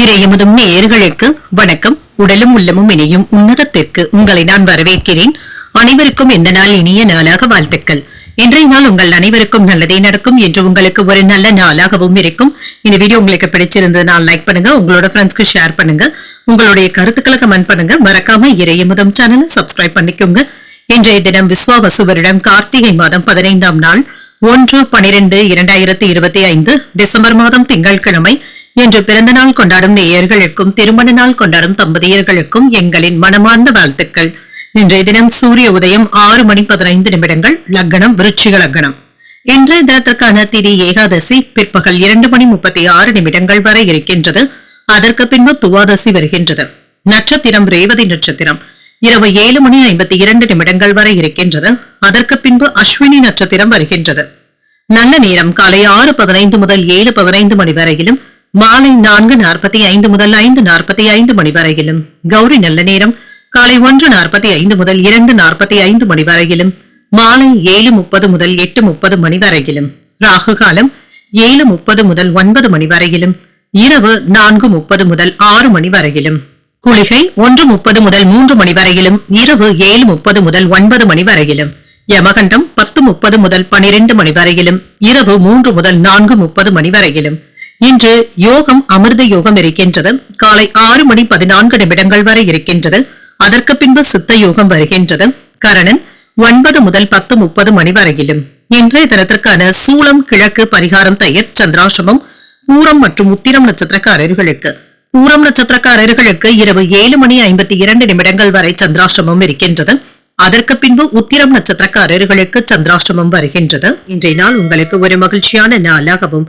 இறையமுதும் நேயர்களுக்கு வணக்கம். உடலும் உள்ளமும் இணையும் உன்னதத்திற்கு உங்களை நான் வரவேற்கிறேன். அனைவருக்கும் இந்த நாள் இனிய நாளாக வாழ்த்துக்கள். இன்றைய நாள் உங்கள் அனைவருக்கும் நல்லதே நடக்கும் என்று உங்களுக்கு ஒரு நல்ல நாளாகவும் இருக்கும். இந்த வீடியோ உங்களுக்கு பிடிச்சிருந்ததுனால் லைக் பண்ணுங்க உங்களோட ஃப்ரெண்ட்ஸ்க்கு ஷேர் பண்ணுங்க உங்களுடைய கருத்துக்களை கமெண்ட் பண்ணுங்க. மறக்காம இறையமுதம் சேனலை சப்ஸ்கிரைப் பண்ணிக்கோங்க. இன்றைய தினம் விஸ்வாவசு வருடம் கார்த்திகை மாதம் பதினைந்தாம் நாள் ஒன்று பனிரெண்டு இரண்டாயிரத்தி இருபத்தி ஐந்து டிசம்பர் மாதம் திங்கட்கிழமை இன்று பிறந்த நாள் கொண்டாடும் நேயர்களுக்கும் திருமண நாள் கொண்டாடும் தம்பதியர்களுக்கும் எங்களின் மனமார்ந்த வாழ்த்துக்கள். இன்றைய தினம் சூரிய உதயம் ஆறு மணி பதினைந்து நிமிடங்கள் லக்னம் விருச்சிக லக்னம். இன்றைய தினத்திற்கான திதி ஏகாதசி பிற்பகல் இரண்டு மணி முப்பத்தி ஆறு நிமிடங்கள் வரை இருக்கின்றது. அதற்கு பின்பு துவாதசி வருகின்றது. நட்சத்திரம் ரேவதி நட்சத்திரம். இரவு ஏழு மணி ஐம்பத்தி இரண்டு நிமிடங்கள் வரை இருக்கின்றது. அதற்கு பின்பு அஸ்வினி நட்சத்திரம் வருகின்றது. நல்ல நேரம் காலை ஆறு பதினைந்து முதல் ஏழு பதினைந்து மணி வரையிலும் மாலை நான்கு நாற்பத்தி ஐந்து முதல் ஐந்து நாற்பத்தி ஐந்து மணி வரையிலும். கௌரி நல்ல நேரம். காலை ஒன்று நாற்பத்தி ஐந்து முதல் இரண்டு நாற்பத்தி ஐந்து மணி வரையிலும். மாலை ஏழு முப்பது முதல் எட்டு முப்பது மணி வரையிலும். ராகு காலம் ஏழு முப்பது முதல் ஒன்பது மணி வரையிலும். இரவு நான்கு முப்பது முதல் ஆறு மணி வரையிலும். குளிகை ஒன்று முப்பது முதல் மூன்று மணி வரையிலும். இரவு ஏழு முப்பது முதல் ஒன்பது மணி வரையிலும். யமகண்டம் பத்து முப்பது முதல் பனிரெண்டு மணி வரையிலும். இரவு மூன்று முதல் நான்கு முப்பது மணி வரையிலும். இன்று யோகம் அமிர்த யோகம் இருக்கின்றது. காலை ஆறு மணி பதினான்கு நிமிடங்கள் வரை இருக்கின்றது. அதற்கு பின்பு சித்த யோகம் வருகின்றது. கரணன் ஒன்பது முதல் பத்து முப்பது மணி வரையிலும். இன்றைய தினத்திற்கான சூளம் கிழக்கு பரிகாரம் தயிர் சந்திராசிரமம் பூரம் மற்றும் உத்திரம் நட்சத்திரக்காரர்களுக்கு. பூரம் நட்சத்திரக்காரர்களுக்கு இரவு ஏழு மணி ஐம்பத்தி இரண்டு நிமிடங்கள் வரை சந்திராசிரமம் இருக்கின்றது. அதற்கு பின்பு உத்திரம் நட்சத்திரக்காரர்களுக்கு சந்திராசிரமம் வருகின்றது. இன்றைய நாள் உங்களுக்கு ஒரு மகிழ்ச்சியான நாளாகவும்